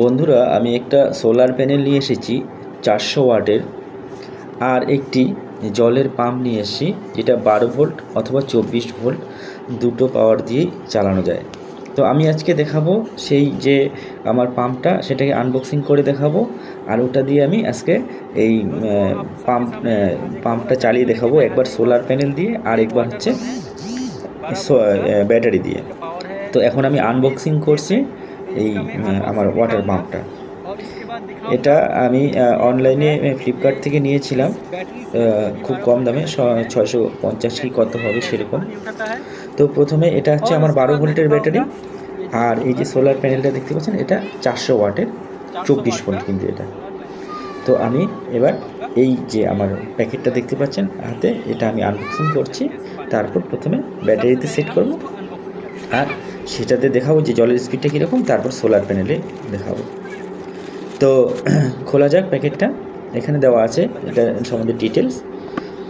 বন্ধুরা, আমি একটা সোলার প্যানেল নিয়ে এসেছি চারশো ওয়াটের, আর একটি জলের পাম্প নিয়ে এসেছি যেটা বারো ভোল্ট অথবা চব্বিশ ভোল্ট দুটো পাওয়ার দিয়েই চালানো যায়। তো আমি আজকে দেখাবো সেই যে আমার পাম্পটা, সেটাকে আনবক্সিং করে দেখাবো, আর ওটা দিয়ে আমি আজকে এই পাম্প পাম্পটা চালিয়ে দেখাবো একবার সোলার প্যানেল দিয়ে, আর একবার হচ্ছে ব্যাটারি দিয়ে। তো এখন আমি আনবক্সিং করছি। এই আমার ওয়াটার পাম্পটা এটা আমি অনলাইনে ফ্লিপকার্ট থেকে নিয়েছিলাম। খুব কম দামে ছয়শো পঞ্চাশ কি কত হবে সেরকম। তো প্রথমে এটা হচ্ছে আমার বারো ভোল্টের ব্যাটারি। আর এই যে সোলার প্যানেলটা দেখতে পাচ্ছেন এটা চারশো ওয়াটের চব্বিশ ভোল্ট কিন্তু এটা। তো আমি এবার এই যে আমার প্যাকেটটা দেখতে পাচ্ছেন হাতে এটা আমি আনবক্সিং করছি। তারপর প্রথমে ব্যাটারিতে সেট করব। আর সেটাতে দেখাবো যে জলের স্পিডটা কীরকম, তারপর সোলার প্যানেলে দেখাবো। তো, খোলা যাক প্যাকেটটা। এখানে দেওয়া আছে, এটা সম্বন্ধে ডিটেলস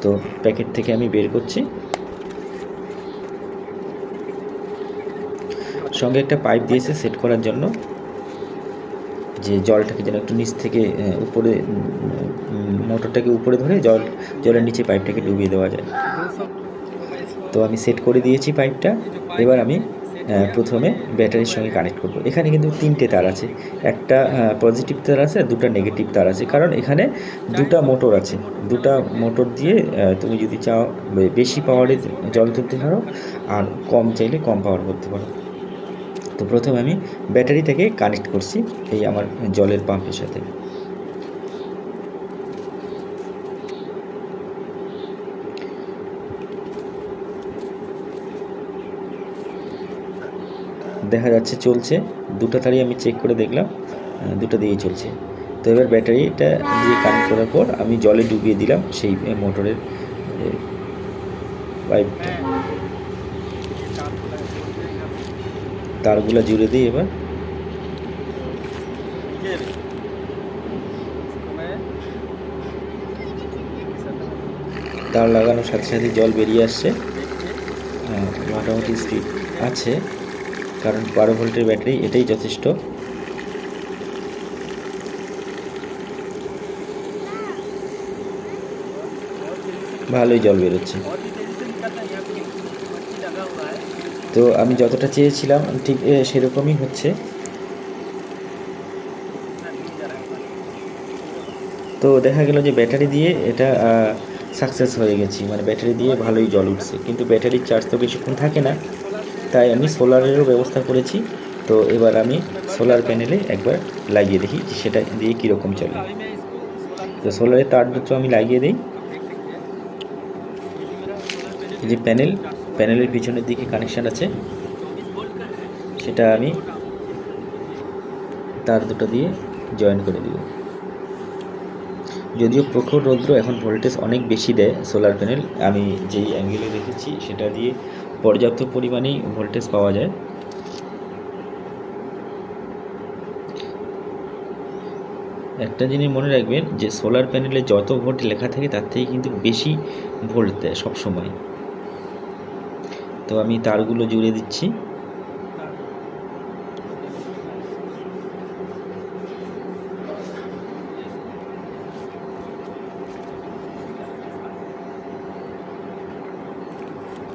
তো, প্যাকেট থেকে আমি বের করছি। সঙ্গে একটা পাইপ দিয়েছে সেট করার জন্য, যে জলটাকে যেন একটু নিচ থেকে উপরে মোটরটাকে উপরে ধরে জল, জলের নিচে পাইপটাকে ডুবিয়ে দেওয়া যায়। তো আমি সেট করে দিয়েছি পাইপটা এবার আমি প্রথমে ব্যাটারির সঙ্গে কানেক্ট করব। এখানে কিন্তু তিনটে তার আছে। একটা পজিটিভ তার আছে, দুটো নেগেটিভ তার আছে। কারণ এখানে দুটা মোটর আছে। দুটা মোটর দিয়ে তুমি যদি চাও বেশি পাওয়ারে জল তুলতে পারো, আর কম চাইলে কম পাওয়ার করতে পারো। তো প্রথমে আমি ব্যাটারিটাকে কানেক্ট করছি এই আমার জলের পাম্পের সাথে। দেখা যাচ্ছে চলছে। দুটো তারই আমি চেক করে দেখলাম দুটো দিয়েই চলছে। তো এবার ব্যাটারিটা দিয়ে কানেক্ট করার পর আমি জলে ডুবিয়ে দিলাম সেই মোটরের পাইপটা তারগুলো জুড়ে দিই এবার। তার লাগানোর সাথে সাথে জল বেরিয়ে আসছে। মোটামুটি স্পিড আছে। কারণ বারো ভোল্টের ব্যাটারি এটাই যথেষ্ট। ভালোই জল বেরোচ্ছে। তো আমি যতটা চেয়েছিলাম, ঠিক সেরকমই হচ্ছে। তো দেখা গেল যে ব্যাটারি দিয়ে এটা সাকসেস হয়ে গেছি। মানে ব্যাটারি দিয়ে ভালোই জল উঠছে। কিন্তু ব্যাটারির চার্জ তো বেশিক্ষণ থাকে না। তাই আমি সোলারেরও ব্যবস্থা করেছি। তো এবার আমি সোলার প্যানেলে একবার লাগিয়ে দেখি যে সেটা দিয়ে কীরকম চলে। তো সোলারের তার দুটো আমি লাগিয়ে দিই। যে প্যানেল, প্যানেলের পিছনের দিকে কানেকশান আছে। সেটা আমি তার দুটো দিয়ে জয়েন করে দিব। যদিও প্রখর রৌদ্র এখন ভোল্টেজ অনেক বেশি দেয় সোলার প্যানেল, আমি যেই অ্যাঙ্গেলে রেখেছি সেটা দিয়ে পর্যাপ্ত পরিমাণেই ভোল্টেজ পাওয়া যায়। একটা জিনিস মনে রাখবেন যে সোলার প্যানেলে যত ভোল্ট লেখা থাকে, তার থেকে কিন্তু বেশি ভোল্ট দেয় সবসময়। তো আমি তারগুলো জুড়ে দিচ্ছি।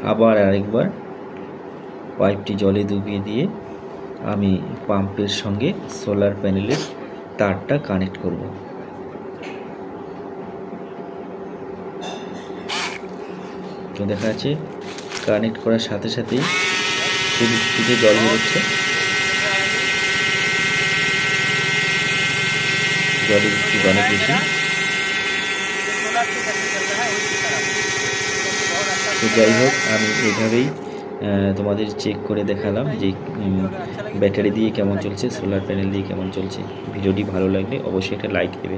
আবার আরেকবার পাইপটি জলে ডুবিয়ে দিয়ে আমি পাম্পের সঙ্গে সোলার প্যানেলের তারটা কানেক্ট করব। তো দেখা যাচ্ছে কানেক্ট করার সাথে সাথেই খুব স্পিডে জল বেরোচ্ছে। জলের অনেক বেশি তো যাই হোক, আমি এইভাবেই তোমাদের চেক করে দেখালাম যে ব্যাটারি দিয়ে কেমন চলছে সোলার প্যানেল দিয়ে কেমন চলছে। ভিডিওটি ভালো লাগলে অবশ্যই একটা লাইক দেবে।